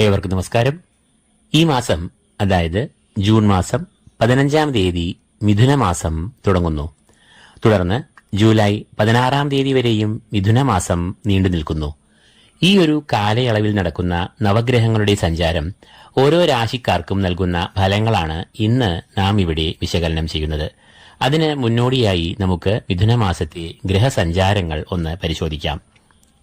ഏവർക്കും നമസ്കാരം. ഈ മാസം അതായത് ജൂൺ മാസം പതിനഞ്ചാം തീയതി മിഥുന മാസം തുടങ്ങുന്നു. തുടർന്ന് ജൂലൈ പതിനാറാം തീയതി വരെയും മിഥുന മാസം നീണ്ടു നിൽക്കുന്നു. ഈ ഒരു കാലയളവിൽ നടക്കുന്ന നവഗ്രഹങ്ങളുടെ സഞ്ചാരം ഓരോ രാശിക്കാർക്കും നൽകുന്ന ഫലങ്ങളാണ് ഇന്ന് നാം ഇവിടെ വിശകലനം ചെയ്യുന്നത്. അതിന് മുന്നോടിയായി നമുക്ക് മിഥുന മാസത്തെ ഗ്രഹസഞ്ചാരങ്ങൾ ഒന്ന് പരിശോധിക്കാം.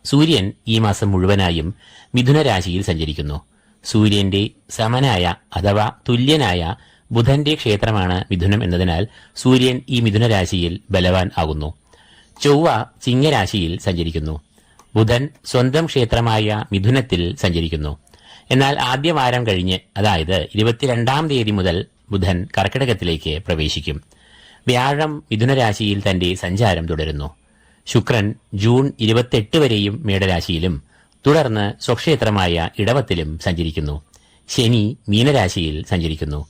സൂര്യൻ ഈ മാസം മുഴുവനായും മിഥുനരാശിയിൽ സഞ്ചരിക്കുന്നു. സൂര്യന്റെ സമനായ അഥവാ തുല്യനായ ബുധന്റെ ക്ഷേത്രമാണ് മിഥുനം എന്നതിനാൽ സൂര്യൻ ഈ മിഥുനരാശിയിൽ ബലവാൻ ആകുന്നു. ചൊവ്വ ചിങ്ങരാശിയിൽ സഞ്ചരിക്കുന്നു. ബുധൻ സ്വന്തം ക്ഷേത്രമായ മിഥുനത്തിൽ സഞ്ചരിക്കുന്നു. എന്നാൽ ആദ്യ വാരം കഴിഞ്ഞ് അതായത് ഇരുപത്തിരണ്ടാം തീയതി മുതൽ ബുധൻ കർക്കിടകത്തിലേക്ക് പ്രവേശിക്കും. വ്യാഴം മിഥുനരാശിയിൽ തന്റെ സഞ്ചാരം തുടരുന്നു. ശുക്രൻ ജൂൺ ഇരുപത്തെട്ട് വരെയും മേടരാശിയിലും തുടർന്ന് സ്വക്ഷേത്രമായ ഇടവത്തിലും സഞ്ചരിക്കുന്നു. ശനി മീനരാശിയിൽ സഞ്ചരിക്കുന്നു.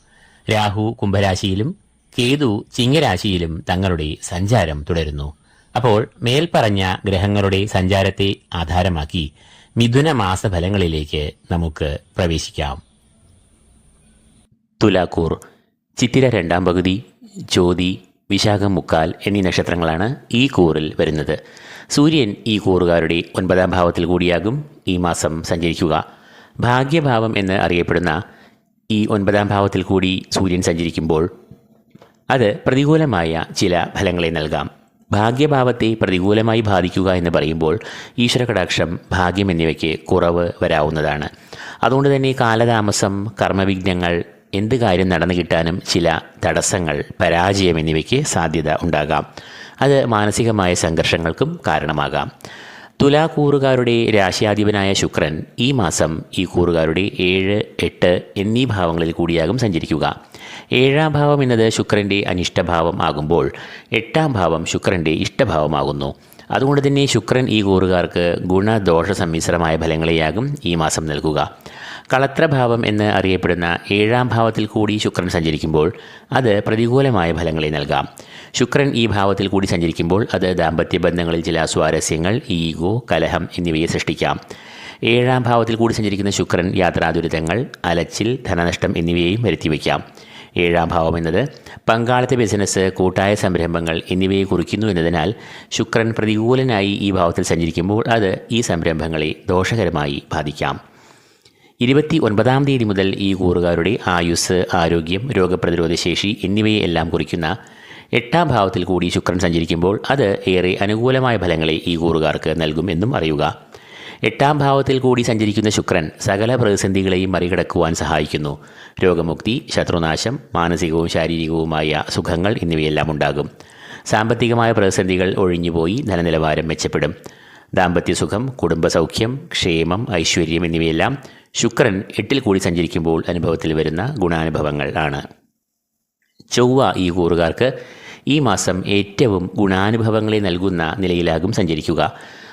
രാഹു കുംഭരാശിയിലും കേതു ചിങ്ങരാശിയിലും തങ്ങളുടെ സഞ്ചാരം തുടരുന്നു. അപ്പോൾ മേൽപ്പറഞ്ഞ ഗ്രഹങ്ങളുടെ സഞ്ചാരത്തെ ആധാരമാക്കി മിഥുന മാസഫലങ്ങളിലേക്ക് നമുക്ക് പ്രവേശിക്കാം. തുലാക്കൂർ ചിത്തിര രണ്ടാം പകുതി ജ്യോതി വിശാഖം മുക്കാൽ എന്നീ നക്ഷത്രങ്ങളാണ് ഈ കൂറിൽ വരുന്നത്. സൂര്യൻ ഈ കൂറുകാരുടെ ഒൻപതാം ഭാവത്തിൽ കൂടിയാകും ഈ മാസം സഞ്ചരിക്കുക. ഭാഗ്യഭാവം എന്ന് അറിയപ്പെടുന്ന ഈ ഒൻപതാം ഭാവത്തിൽ കൂടി സൂര്യൻ സഞ്ചരിക്കുമ്പോൾ അത് പ്രതികൂലമായ ചില ഫലങ്ങളെ നൽകാം. ഭാഗ്യഭാവത്തെ പ്രതികൂലമായി ബാധിക്കുക എന്ന് പറയുമ്പോൾ ഈശ്വരകടാക്ഷം ഭാഗ്യം എന്നിവയ്ക്ക് കുറവ് വരാവുന്നതാണ്. അതുകൊണ്ട് തന്നെ കാലതാമസം കർമ്മവിഘ്നങ്ങൾ എന്ത് കാര്യം നടന്നു കിട്ടാനും ചില തടസ്സങ്ങൾ പരാജയം എന്നിവയ്ക്ക് സാധ്യത ഉണ്ടാകാം. അത് മാനസികമായ സംഘർഷങ്ങൾക്കും കാരണമാകാം. തുലാക്കൂറുകാരുടെ രാശിയാധിപനായ ശുക്രൻ ഈ മാസം ഈ കൂറുകാരുടെ ഏഴ് എട്ട് എന്നീ ഭാവങ്ങളിൽ കൂടിയാകും സഞ്ചരിക്കുക. ഏഴാം ഭാവം എന്നത് ശുക്രന്റെ അനിഷ്ടഭാവം ആകുമ്പോൾ എട്ടാം ഭാവം ശുക്രന്റെ ഇഷ്ടഭാവമാകുന്നു. അതുകൊണ്ട് തന്നെ ശുക്രൻ ഈ കൂറുകാർക്ക് ഗുണദോഷ സമ്മിശ്രമായ ഫലങ്ങളെയാകും ഈ മാസം നൽകുക. കളത്രഭാവം എന്ന് അറിയപ്പെടുന്ന ഏഴാം ഭാവത്തിൽ കൂടി ശുക്രൻ സഞ്ചരിക്കുമ്പോൾ അത് പ്രതികൂലമായ ഫലങ്ങളെ നൽകാം. ശുക്രൻ ഈ ഭാവത്തിൽ കൂടി സഞ്ചരിക്കുമ്പോൾ അത് ദാമ്പത്യ ബന്ധങ്ങളിൽ ചില സ്വാരസ്യങ്ങൾ ഈഗോ കലഹം എന്നിവയെ സൃഷ്ടിക്കാം. ഏഴാം ഭാവത്തിൽ കൂടി സഞ്ചരിക്കുന്ന ശുക്രൻ യാത്രാദുരിതങ്ങൾ അലച്ചിൽ ധനനഷ്ടം എന്നിവയെയും വരുത്തിവെക്കാം ഏഴാം ഭാവം എന്നത് പങ്കാളിത്ത ബിസിനസ് കൂട്ടായ സംരംഭങ്ങൾ എന്നിവയെ കുറിക്കുന്നു എന്നതിനാൽ ശുക്രൻ പ്രതികൂലനായി ഈ ഭാവത്തിൽ സഞ്ചരിക്കുമ്പോൾ അത് ഈ സംരംഭങ്ങളെ ദോഷകരമായി ബാധിക്കാം. ഇരുപത്തി ഒൻപതാം തീയതി മുതൽ ഈ കൂറുകാരുടെ ആയുസ് ആരോഗ്യം രോഗപ്രതിരോധ ശേഷി എന്നിവയെ എല്ലാം കുറിക്കുന്ന എട്ടാം ഭാവത്തിൽ കൂടി ശുക്രൻ സഞ്ചരിക്കുമ്പോൾ അത് ഏറെ അനുകൂലമായ ഫലങ്ങളെ ഈ കൂറുകാർക്ക് നൽകും എന്നും അറിയുക. എട്ടാം ഭാവത്തിൽ കൂടി സഞ്ചരിക്കുന്ന ശുക്രൻ സകല പ്രതിസന്ധികളെയും മറികടക്കുവാൻ സഹായിക്കുന്നു. രോഗമുക്തി ശത്രുനാശം മാനസികവും ശാരീരികവുമായ സുഖങ്ങൾ എന്നിവയെല്ലാം ഉണ്ടാകും. സാമ്പത്തികമായ പ്രതിസന്ധികൾ ഒഴിഞ്ഞുപോയി ധനനിലവാരം മെച്ചപ്പെടും. ദാമ്പത്യസുഖം കുടുംബസൗഖ്യം ക്ഷേമം ഐശ്വര്യം എന്നിവയെല്ലാം ശുക്രൻ എട്ടിൽ കൂടി സഞ്ചരിക്കുമ്പോൾ അനുഭവത്തിൽ വരുന്ന ഗുണാനുഭവങ്ങൾ ആണ്. ചൊവ്വ ഈ കൂറുകാർക്ക് ഈ മാസം ഏറ്റവും ഗുണാനുഭവങ്ങളെ നൽകുന്ന നിലയിലാകും സഞ്ചരിക്കുക.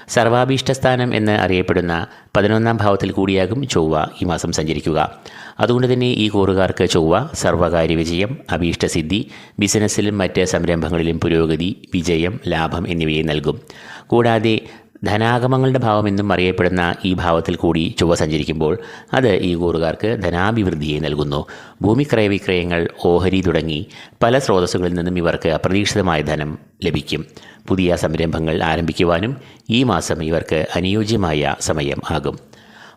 സർവാഭീഷ്ടസ്ഥാനം എന്ന് അറിയപ്പെടുന്ന പതിനൊന്നാം ഭാവത്തിൽ കൂടിയാകും ചൊവ്വ ഈ മാസം സഞ്ചരിക്കുക. അതുകൊണ്ട് തന്നെ ഈ കൂറുകാർക്ക് ചൊവ്വ സർവകാര്യ വിജയം അഭീഷ്ടസിദ്ധി ബിസിനസ്സിലും മറ്റ് സംരംഭങ്ങളിലും പുരോഗതി വിജയം ലാഭം എന്നിവയെ നൽകും. കൂടാതെ ധനാഗമങ്ങളുടെ ഭാവം എന്നും അറിയപ്പെടുന്ന ഈ ഭാവത്തിൽ കൂടി ചൊവ്വ സഞ്ചരിക്കുമ്പോൾ അത് ഈ കൂറുകാർക്ക് ധനാഭിവൃദ്ധിയെ നൽകുന്നു. ഭൂമി ക്രയവിക്രയങ്ങൾ ഓഹരി തുടങ്ങി പല സ്രോതസ്സുകളിൽ നിന്നും ഇവർക്ക് അപ്രതീക്ഷിതമായ ധനം ലഭിക്കും. പുതിയ സംരംഭങ്ങൾ ആരംഭിക്കുവാനും ഈ മാസം ഇവർക്ക് അനുയോജ്യമായ സമയം ആകും.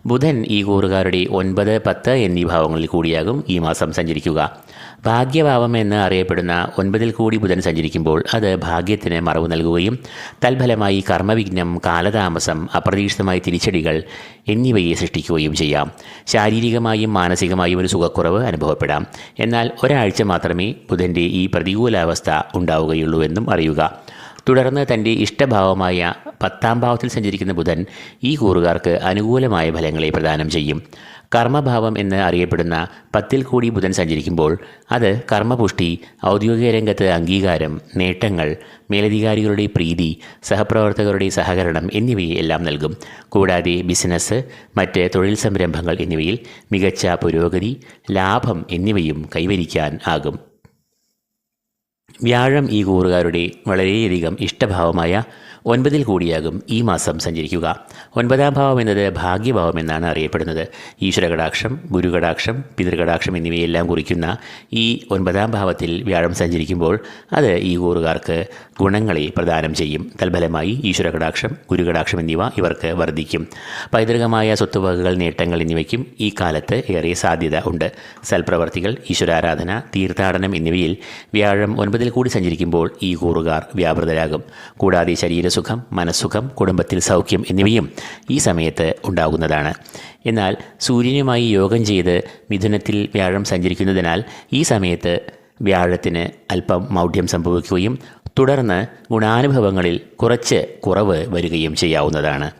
ബുധൻ ഈ കൂറുകാരുടെ ഒൻപത് പത്ത് എന്നീ ഭാവങ്ങളിൽ കൂടിയാകും ഈ മാസം സഞ്ചരിക്കുക. ഭാഗ്യഭാവം എന്ന് അറിയപ്പെടുന്ന ഒൻപതിൽ കൂടി ബുധൻ സഞ്ചരിക്കുമ്പോൾ അത് ഭാഗ്യത്തിന് മറവ് നൽകുകയും തൽഫലമായി കർമ്മവിഘ്നം കാലതാമസം അപ്രതീക്ഷിതമായ തിരിച്ചടികൾ എന്നിവയെ സൃഷ്ടിക്കുകയും ചെയ്യാം. ശാരീരികമായും മാനസികമായും ഒരു സുഖക്കുറവ് അനുഭവപ്പെടാം. എന്നാൽ ഒരാഴ്ച മാത്രമേ ബുധന്റെ ഈ പ്രതികൂലാവസ്ഥ ഉണ്ടാവുകയുള്ളൂ എന്നും അറിയുക. തുടർന്ന് തന്റെ ഇഷ്ടഭാവമായ പത്താം ഭാവത്തിൽ സഞ്ചരിക്കുന്ന ബുധൻ ഈ കൂറുകാർക്ക് അനുകൂലമായ ഫലങ്ങളെ പ്രദാനം ചെയ്യും. കർമ്മഭാവം എന്ന് അറിയപ്പെടുന്ന പത്തിൽ കൂടി ബുധൻ സഞ്ചരിക്കുമ്പോൾ അത് കർമ്മപുഷ്ടി ഔദ്യോഗിക രംഗത്ത് അംഗീകാരം നേട്ടങ്ങൾ മേലധികാരികളുടെ പ്രീതി സഹപ്രവർത്തകരുടെ സഹകരണം എന്നിവയെ എല്ലാം നൽകും. കൂടാതെ ബിസിനസ് മറ്റ് തൊഴിൽ സംരംഭങ്ങൾ എന്നിവയിൽ മികച്ച പുരോഗതി ലാഭം എന്നിവയും കൈവരിക്കാൻ ആകും. വ്യാഴം ഈ കൂറുകാരുടെ വളരെയധികം ഇഷ്ടഭാവമായ ഒൻപതിൽ കൂടിയാകും ഈ മാസം സഞ്ചരിക്കുക. ഒൻപതാം ഭാവം എന്നത് ഭാഗ്യഭാവം എന്നാണ് അറിയപ്പെടുന്നത്. ഈശ്വരകടാക്ഷം ഗുരുകടാക്ഷം പിതൃകടാക്ഷം എന്നിവയെല്ലാം കുറിക്കുന്ന ഈ ഒൻപതാം ഭാവത്തിൽ വ്യാഴം സഞ്ചരിക്കുമ്പോൾ അത് ഈ കൂറുകാർക്ക് ഗുണങ്ങളെ പ്രദാനം ചെയ്യും. തൽഫലമായി ഈശ്വരകടാക്ഷം ഗുരുകടാക്ഷം എന്നിവ ഇവർക്ക് വർദ്ധിക്കും. പൈതൃകമായ സ്വത്തുവകകൾ നേട്ടങ്ങൾ എന്നിവയ്ക്കും ഈ കാലത്ത് ഏറെ സാധ്യത ഉണ്ട്. സൽപ്രവർത്തികൾ ഈശ്വരാരാധന തീർത്ഥാടനം എന്നിവയിൽ വ്യാഴം ഒൻപതിൽ കൂടി സഞ്ചരിക്കുമ്പോൾ ഈ കൂറുകാർ വ്യാപൃതരാകും. കൂടാതെ ശരീരസുഖം മനസ്സുഖം കുടുംബത്തിൽ സൗഖ്യം എന്നിവയും ഈ സമയത്ത് ഉണ്ടാകുന്നതാണ്. എന്നാൽ സൂര്യനുമായി യോഗം ചെയ്ത് മിഥുനത്തിൽ വ്യാഴം സഞ്ചരിക്കുന്നതിനാൽ ഈ സമയത്ത് വ്യാഴത്തിന് അല്പം മൗഢ്യം സംഭവിക്കുകയും തുടർന്ന് ഗുണാനുഭവങ്ങളിൽ കുറച്ച് കുറവ് വരികയും ചെയ്യാവുന്നതാണ്.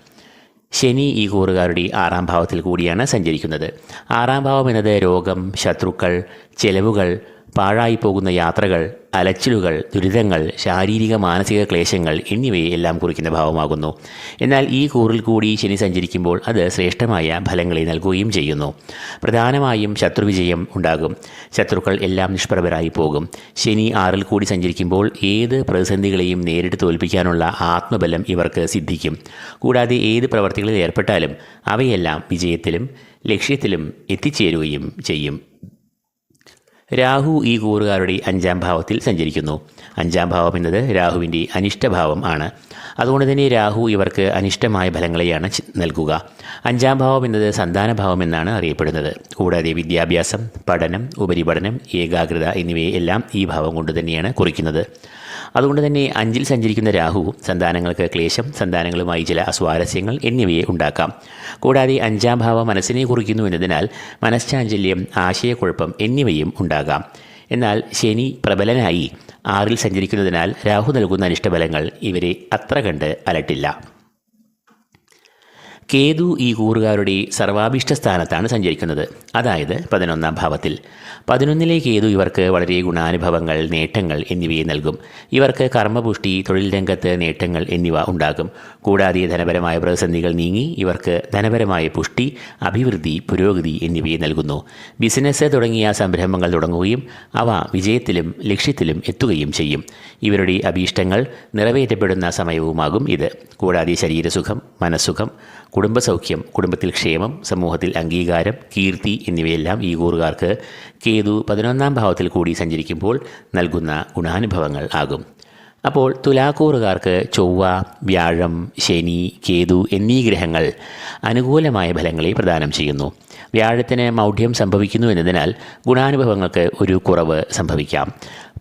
ശനി ഈ കൂറുകാരുടെ ആറാം ഭാവത്തിൽ കൂടിയാണ് സഞ്ചരിക്കുന്നത്. ആറാം ഭാവം എന്നത് രോഗം ശത്രുക്കൾ ചെലവുകൾ പാഴായി പോകുന്ന യാത്രകൾ അലച്ചിലുകൾ ദുരിതങ്ങൾ ശാരീരിക മാനസിക ക്ലേശങ്ങൾ എന്നിവയെ എല്ലാം കുറിക്കുന്ന ഭാവമാകുന്നു. എന്നാൽ ഈ കൂറിൽ കൂടി ശനി സഞ്ചരിക്കുമ്പോൾ അത് ശ്രേഷ്ഠമായ ഫലങ്ങളെ നൽകുകയും ചെയ്യുന്നു. പ്രധാനമായും ശത്രുവിജയം ഉണ്ടാകും. ശത്രുക്കൾ എല്ലാം നിഷ്പ്രഭരായി പോകും. ശനി ആറിൽ കൂടി സഞ്ചരിക്കുമ്പോൾ ഏത് പ്രതിസന്ധികളെയും നേരിട്ട് തോൽപ്പിക്കാനുള്ള ആത്മബലം ഇവർക്ക് സിദ്ധിക്കും. കൂടാതെ ഏത് പ്രവർത്തികളിൽ ഏർപ്പെട്ടാലും അവയെല്ലാം വിജയത്തിലും ലക്ഷ്യത്തിലും എത്തിച്ചേരുകയും ചെയ്യും. രാഹു ഈ കൂറുകാരുടെ അഞ്ചാം ഭാവത്തിൽ സഞ്ചരിക്കുന്നു. അഞ്ചാം ഭാവം എന്നത് രാഹുവിന്റെ അനിഷ്ടഭാവം ആണ്. അതുകൊണ്ട് തന്നെ രാഹു ഇവർക്ക് അനിഷ്ടമായ ഫലങ്ങളെയാണ് നൽകുക. അഞ്ചാം ഭാവം എന്നത് സന്താനഭാവം എന്നാണ് അറിയപ്പെടുന്നത്. കൂടാതെ വിദ്യാഭ്യാസം പഠനം ഉപരിപഠനം ഏകാഗ്രത എന്നിവയെല്ലാം ഈ ഭാവം കൊണ്ട് തന്നെയാണ് കുറിക്കുന്നത്. അതുകൊണ്ട് തന്നെ അഞ്ചിൽ സഞ്ചരിക്കുന്ന രാഹു സന്താനങ്ങൾക്ക് ക്ലേശം സന്താനങ്ങളുമായി ചില അസ്വാരസ്യങ്ങൾ എന്നിവയെ ഉണ്ടാക്കാം. കൂടാതെ അഞ്ചാം ഭാവം മനസ്സിനെ കുറിക്കുന്നു എന്നതിനാൽ മനഃശാഞ്ചല്യം ആശയക്കുഴപ്പം എന്നിവയും ഉണ്ടാകാം. എന്നാൽ ശനി പ്രബലനായി ആറിൽ സഞ്ചരിക്കുന്നതിനാൽ രാഹു നൽകുന്ന അനിഷ്ടബലങ്ങൾ ഇവരെ അത്ര കണ്ട് അലട്ടില്ല. കേതു ഈ കൂറുകാരുടെ സർവാഭിഷ്ട സ്ഥാനത്താണ് സഞ്ചരിക്കുന്നത്. അതായത് പതിനൊന്നാം ഭാവത്തിൽ. പതിനൊന്നിലെ കേതു ഇവർക്ക് വളരെ ഗുണാനുഭവങ്ങൾ നേട്ടങ്ങൾ എന്നിവയെ നൽകും. ഇവർക്ക് കർമ്മപുഷ്ടി തൊഴിൽ രംഗത്ത് നേട്ടങ്ങൾ എന്നിവ ഉണ്ടാകും. കൂടാതെ ധനപരമായ പ്രതിസന്ധികൾ നീങ്ങി ഇവർക്ക് ധനപരമായ പുഷ്ടി അഭിവൃദ്ധി പുരോഗതി എന്നിവയെ നൽകുന്നു. ബിസിനസ് തുടങ്ങിയ സംരംഭങ്ങൾ തുടങ്ങുകയും അവ വിജയത്തിലും ലക്ഷ്യത്തിലും എത്തുകയും ചെയ്യും. ഇവരുടെ അഭീഷ്ടങ്ങൾ നിറവേറ്റപ്പെടുന്ന സമയവുമാകും ഇത്. കൂടാതെ ശരീരസുഖം മനസ്സുഖം കുടുംബസൗഖ്യം കുടുംബത്തിൽ ക്ഷേമം സമൂഹത്തിൽ അംഗീകാരം കീർത്തി എന്നിവയെല്ലാം ഈ കൂറുകാർക്ക് കേതു പതിനൊന്നാം ഭാവത്തിൽ കൂടി സഞ്ചരിക്കുമ്പോൾ നൽകുന്ന ഗുണാനുഭവങ്ങൾ ആകും. അപ്പോൾ തുലാക്കൂറുകാർക്ക് ചൊവ്വ വ്യാഴം ശനി കേതു എന്നീ ഗ്രഹങ്ങൾ അനുകൂലമായ ഫലങ്ങളെ പ്രദാനം ചെയ്യുന്നു. വ്യാഴത്തിന് മൗഢ്യം സംഭവിക്കുന്നു എന്നതിനാൽ ഗുണാനുഭവങ്ങൾക്ക് ഒരു കുറവ് സംഭവിക്കാം.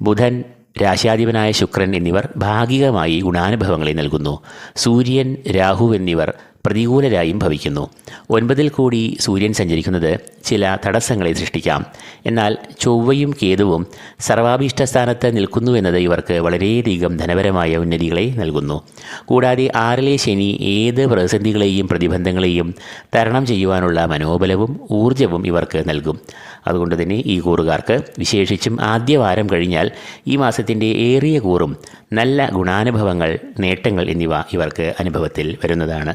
ബുധൻ രാശാധിപനായ ശുക്രൻ എന്നിവർ ഭാഗികമായി ഗുണാനുഭവങ്ങളെ നൽകുന്നു. സൂര്യൻ രാഹു എന്നിവർ പ്രതികൂലരായും ഭവിക്കുന്നു. ഒൻപതിൽ കൂടി സൂര്യൻ സഞ്ചരിക്കുന്നത് ചില തടസ്സങ്ങളെ സൃഷ്ടിക്കാം. എന്നാൽ ചൊവ്വയും കേതുവും സർവാഭീഷ്ട സ്ഥാനത്ത് നിൽക്കുന്നു എന്നത് ഇവർക്ക് വളരെയധികം ധനപരമായ ഉന്നതികളെ നൽകുന്നു. കൂടാതെ ആറിലെ ശനി ഏത് പ്രതിസന്ധികളെയും പ്രതിബന്ധങ്ങളെയും തരണം ചെയ്യുവാനുള്ള മനോബലവും ഊർജവും ഇവർക്ക് നൽകും. അതുകൊണ്ട് തന്നെ ഈ കൂറുകാർക്ക് വിശേഷിച്ചും ആദ്യ വാരം കഴിഞ്ഞാൽ ഈ മാസത്തിന്റെ ഏറിയ കൂറും നല്ല ഗുണാനുഭവങ്ങൾ നേട്ടങ്ങൾ എന്നിവ ഇവർക്ക് അനുഭവത്തിൽ വരുന്നതാണ്.